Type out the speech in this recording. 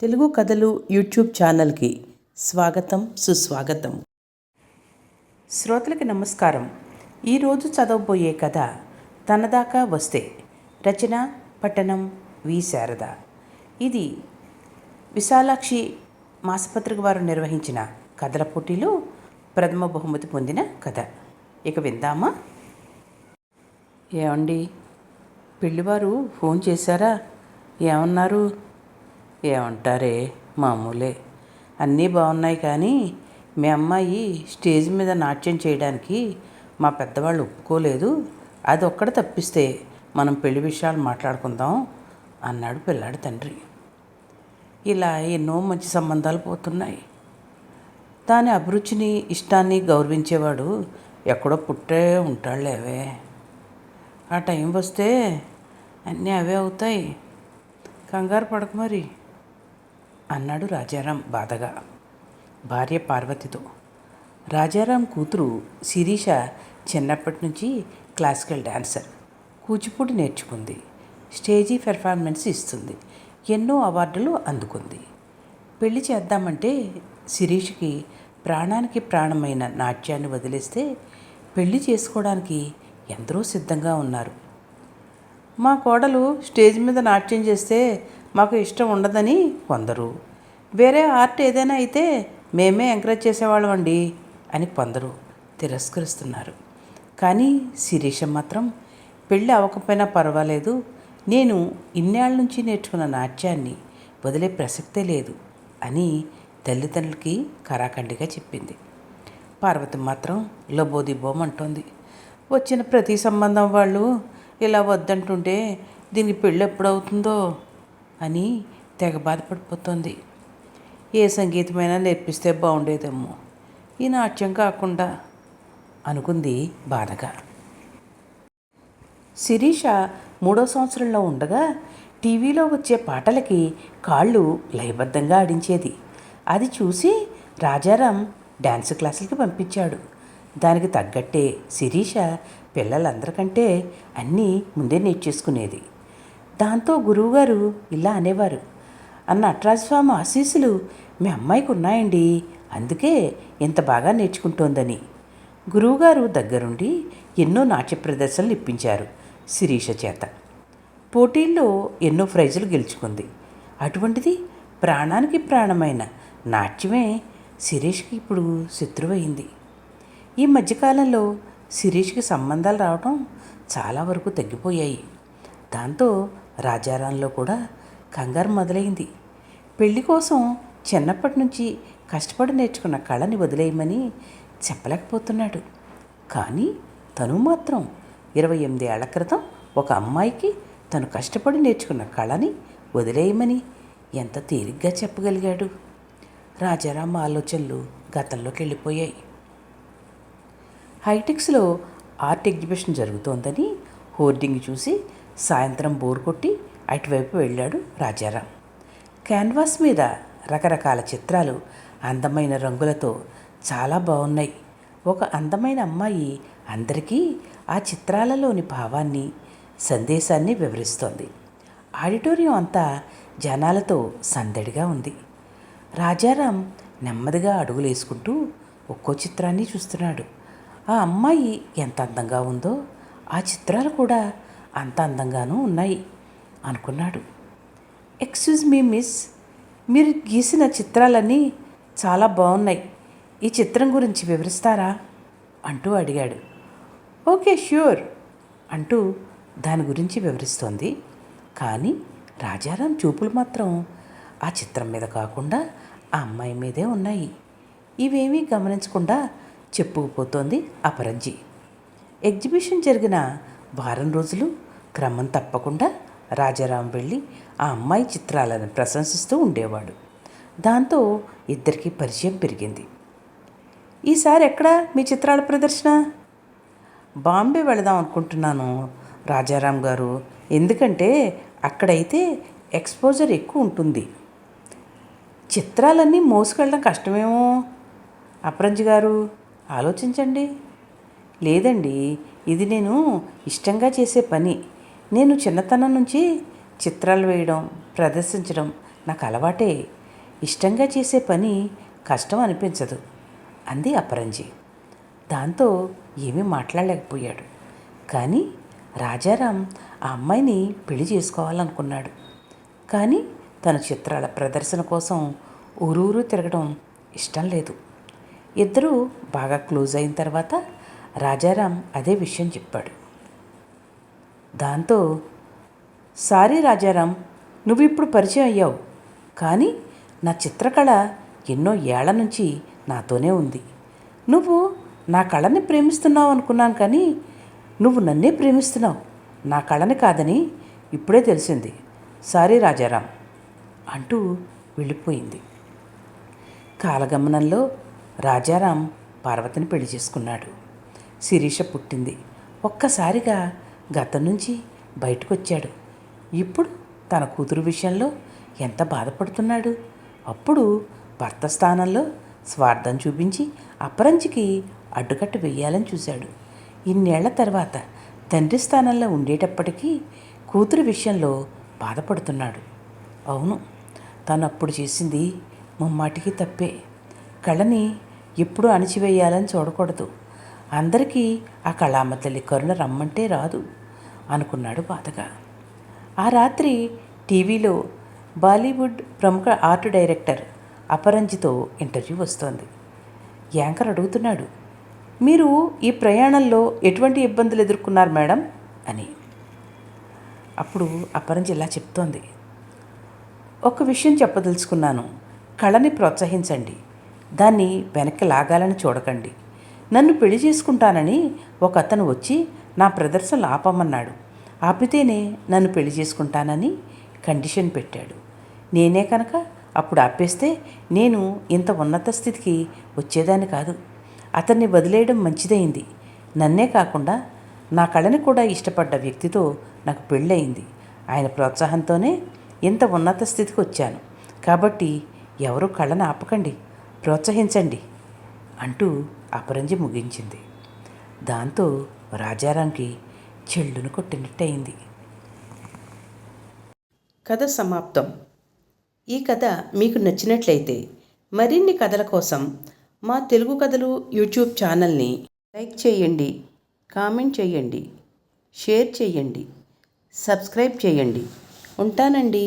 తెలుగు కథలు యూట్యూబ్ ఛానల్కి స్వాగతం సుస్వాగతం. శ్రోతలకి నమస్కారం. ఈరోజు చదవబోయే కథ తనదాకా వస్తే. రచన పట్టణం వి. శారద. ఇది విశాలాక్షి మాసపత్రిక వారు నిర్వహించిన కథల పోటీలో ప్రథమ బహుమతి పొందిన కథ. ఇక విందామా? ఏమండి? పెళ్ళివారు ఫోన్ చేశారా? ఏమన్నారు? ఏమంటారే మామూలే. అన్నీ బాగున్నాయి కానీ మీ అమ్మాయి స్టేజ్ మీద నాట్యం చేయడానికి మా పెద్దవాళ్ళు ఒప్పుకోలేదు. అది ఒక్కడ తప్పిస్తే మనం పెళ్ళి విషయాలు మాట్లాడుకుందాం అన్నాడు పిల్లాడి తండ్రి. ఇలా ఎన్నో మంచి సంబంధాలు పోతున్నాయి. దాని అభిరుచిని ఇష్టాన్ని గౌరవించేవాడు ఎక్కడో పుట్టే ఉంటాడులేవే. ఆ టైం వస్తే అన్నీ అవే అవుతాయి. కంగారు పడక మరి. అన్నాడు రాజారాం బాధగా. భార్య పార్వతితో. రాజారాం కూతురు శిరీష చిన్నప్పటి నుంచి క్లాసికల్ డాన్సర్. కూచిపూడి నేర్చుకుంది. స్టేజీ పెర్ఫార్మెన్స్ ఇస్తుంది. ఎన్నో అవార్డులు అందుకుంది. పెళ్ళి చేద్దామంటే శిరీష్కి ప్రాణానికి ప్రాణమైన నాట్యాన్ని వదిలేస్తే పెళ్ళి చేసుకోవడానికి ఎందరో సిద్ధంగా ఉన్నారు. మా కోడలు స్టేజ్ మీద నాట్యం చేస్తే మాకు ఇష్టం ఉండదని కొందరు. వేరే ఆర్ట్ ఏదైనా అయితే మేమే ఎంకరేజ్ చేసేవాళ్ళం అండి అని కొందరు తిరస్కరిస్తున్నారు. కానీ శిరీష మాత్రం పెళ్ళి అవ్వకపోయినా పర్వాలేదు. నేను ఇన్నేళ్ళ నుంచి నేర్చుకున్న నాట్యాన్ని వదిలే ప్రసక్తే లేదు అని తల్లిదండ్రులకి కరాఖండిగా చెప్పింది. పార్వతి మాత్రం లబోదిబోమంటోంది వచ్చిన ప్రతి సంబంధం వాళ్ళు ఇలా వద్దంటుంటే దీనికి పెళ్ళి ఎప్పుడవుతుందో అని తెగ బాధపడిపోతుంది. ఏ సంగీతమైనా నేర్పిస్తే బాగుండేదేమో. ఈ నాట్యం కాకుండా అనుకుంది బాధగా. శిరీష మూడో సంవత్సరంలో ఉండగా టీవీలో వచ్చే పాటలకి కాళ్ళు లయబద్ధంగా ఆడించేది. అది చూసి రాజారాం డ్యాన్స్ క్లాసులకి పంపించాడు. దానికి తగ్గట్టే శిరీష పిల్లలందరికంటే అన్నీ ముందే నేర్చేసుకునేది. దాంతో గురువుగారు ఇలా అనేవారు. అన్న నటరాజస్వామి ఆశీస్సులు మీ అమ్మాయికి ఉన్నాయండి అందుకే ఇంత బాగా నేర్చుకుంటోందని. గురువుగారు దగ్గరుండి ఎన్నో నాట్య ప్రదర్శనలు ఇప్పించారు శిరీష చేత. పోటీల్లో ఎన్నో ప్రైజులు గెలుచుకుంది. అటువంటిది ప్రాణానికి ప్రాణమైన నాట్యమే శిరీష్కి ఇప్పుడు శత్రువైంది. ఈ మధ్యకాలంలో శిరీష్కి సంబంధాలు రావడం చాలా వరకు తగ్గిపోయాయి. దాంతో రాజారాంలో కూడా కంగారు మొదలైంది. పెళ్ళి కోసం చిన్నప్పటి నుంచి కష్టపడి నేర్చుకున్న కళని వదిలేయమని చెప్పలేకపోతున్నాడు. కానీ తను మాత్రం ఇరవై ఎనిమిది ఏళ్ళ క్రితం ఒక అమ్మాయికి తను కష్టపడి నేర్చుకున్న కళని వదిలేయమని ఎంత తేలిగ్గా చెప్పగలిగాడు. రాజారాం ఆలోచనలు గతంలోకి వెళ్ళిపోయాయి. హైటెక్స్లో ఆర్ట్ ఎగ్జిబిషన్ జరుగుతోందని హోర్డింగ్ చూసి సాయంత్రం బోర్ కొట్టి అటువైపు వెళ్ళాడు రాజారాం. క్యాన్వాస్ మీద రకరకాల చిత్రాలు అందమైన రంగులతో చాలా బాగున్నాయి ఒక అందమైన అమ్మాయి అందరికీ ఆ చిత్రాలలోని భావాన్ని సందేశాన్ని వివరిస్తోంది. ఆడిటోరియం అంతా జనాలతో సందడిగా ఉంది. రాజారాం నెమ్మదిగా అడుగులేసుకుంటూ ఒక్కో చిత్రాన్ని చూస్తున్నాడు. ఆ అమ్మాయి ఎంత అందంగా ఉందో ఆ చిత్రాలు కూడా అంత అందంగానూ ఉన్నాయి అనుకున్నాడు. ఎక్స్క్యూజ్ మీ మిస్ మీరు గీసిన చిత్రాలన్నీ చాలా బాగున్నాయి ఈ చిత్రం గురించి వివరిస్తారా? అంటూ అడిగాడు. ఓకే ష్యూర్ అంటూ దాని గురించి వివరిస్తోంది. కానీ రాజారాం చూపులు మాత్రం ఆ చిత్రం మీద కాకుండా ఆ అమ్మాయి మీదే ఉన్నాయి. ఇవేమీ గమనించకుండా చెప్పుకుపోతోంది అపరంజి. ఎగ్జిబిషన్ జరిగిన వారం రోజులు క్రమం తప్పకుండా రాజారాం వెళ్ళి ఆ అమ్మాయి చిత్రాలను ప్రశంసిస్తూ ఉండేవాడు. దాంతో ఇద్దరికీ పరిచయం పెరిగింది. ఈసారి ఎక్కడ మీ చిత్రాల ప్రదర్శన? బాంబే వెళదాం అనుకుంటున్నాను రాజారాం గారు. ఎందుకంటే అక్కడైతే ఎక్స్పోజర్ ఎక్కువ ఉంటుంది. చిత్రాలన్నీ మోసుకెళ్ళడం కష్టమేమో? అప్రంజి గారు ఆలోచించండి. లేదండి ఇది నేను ఇష్టంగా చేసే పని. నేను చిన్నతనం నుంచి చిత్రాలు వేయడం ప్రదర్శించడం నాకు అలవాటే. ఇష్టంగా చేసే పని కష్టం అనిపించదు అంది అపరంజి. దాంతో ఏమీ మాట్లాడలేకపోయాడు. కానీ రాజారాం ఆ అమ్మాయిని పెళ్ళి చేసుకోవాలనుకున్నాడు. కానీ తన చిత్రాల ప్రదర్శన కోసం ఊరూరు తిరగడం ఇష్టం లేదు. ఇద్దరూ బాగా క్లోజ్ అయిన తర్వాత రాజారాం అదే విషయం చెప్పాడు. దాంతో సారీ రాజారాం నువ్వు ఇప్పుడు పరిచయం అయ్యావు. కానీ నా చిత్రకళ ఎన్నో ఏళ్ళ నుంచి నాతోనే ఉంది. నువ్వు నా కళని ప్రేమిస్తున్నావు అనుకున్నాను కానీ నువ్వు నన్నే ప్రేమిస్తున్నావు. నా కళని కాదని ఇప్పుడే తెలిసింది. సారీ రాజారాం అంటూ వెళ్ళిపోయింది. కాలగమనంలో రాజారాం పార్వతిని పెళ్ళి చేసుకున్నాడు. శిరీష పుట్టింది. ఒక్కసారిగా గతం నుంచి బయటకు వచ్చాడు ఇప్పుడు తన కూతురు విషయంలో ఎంత బాధపడుతున్నాడు? అప్పుడు భర్త స్థానంలో స్వార్థం చూపించి అపరంజికి అడ్డుకట్ట వేయాలని చూశాడు. ఇన్నేళ్ళ తర్వాత తండ్రి స్థానంలో ఉండేటప్పటికీ కూతురు విషయంలో బాధపడుతున్నాడు. అవును తను అప్పుడు చేసింది ముమ్మాటికి తప్పే. కళని ఎప్పుడూ అణిచివేయాలని చూడకూడదు. అందరికీ ఆ కళామ తల్లి కరుణ రమ్మంటే రాదు అనుకున్నాడు బాధగా. ఆ రాత్రి టీవీలో బాలీవుడ్ ప్రముఖ ఆర్ట్ డైరెక్టర్ అపరంజితో ఇంటర్వ్యూ వస్తోంది. యాంకర్ అడుగుతున్నాడు మీరు ఈ ప్రయాణంలో ఎటువంటి ఇబ్బందులు ఎదుర్కొన్నారు మేడం? అని. అప్పుడు అపరంజి ఇలా చెప్తోంది ఒక విషయం చెప్పదలుచుకున్నాను. కళని ప్రోత్సహించండి. దాన్ని వెనక్కి లాగాలని చూడకండి. నన్ను పెళ్ళి చేసుకుంటానని ఒక అతను వచ్చి నా ప్రదర్శనలు ఆపమన్నాడు ఆపితేనే నన్ను పెళ్ళి చేసుకుంటానని కండిషన్ పెట్టాడు. నేనే కనుక అప్పుడు ఆపేస్తే నేను ఇంత ఉన్నత స్థితికి వచ్చేదాన్ని కాదు. అతన్ని వదిలేయడం మంచిదైంది నన్నే కాకుండా నా కళని కూడా ఇష్టపడ్డ వ్యక్తితో నాకు పెళ్ళయింది. ఆయన ప్రోత్సాహంతోనే ఇంత ఉన్నత స్థితికి వచ్చాను. కాబట్టి ఎవరు కళను ఆపకండి ప్రోత్సహించండి అంటూ అపరంజి ముగించింది. దాంతో రాజారాంకి చెల్లును కొట్టినట్టయింది. కథ సమాప్తం. ఈ కథ మీకు నచ్చినట్లయితే మరిన్ని కథల కోసం మా తెలుగు కథలు యూట్యూబ్ ఛానల్ని లైక్ చేయండి కామెంట్ చేయండి షేర్ చేయండి సబ్స్క్రైబ్ చేయండి. ఉంటానండి.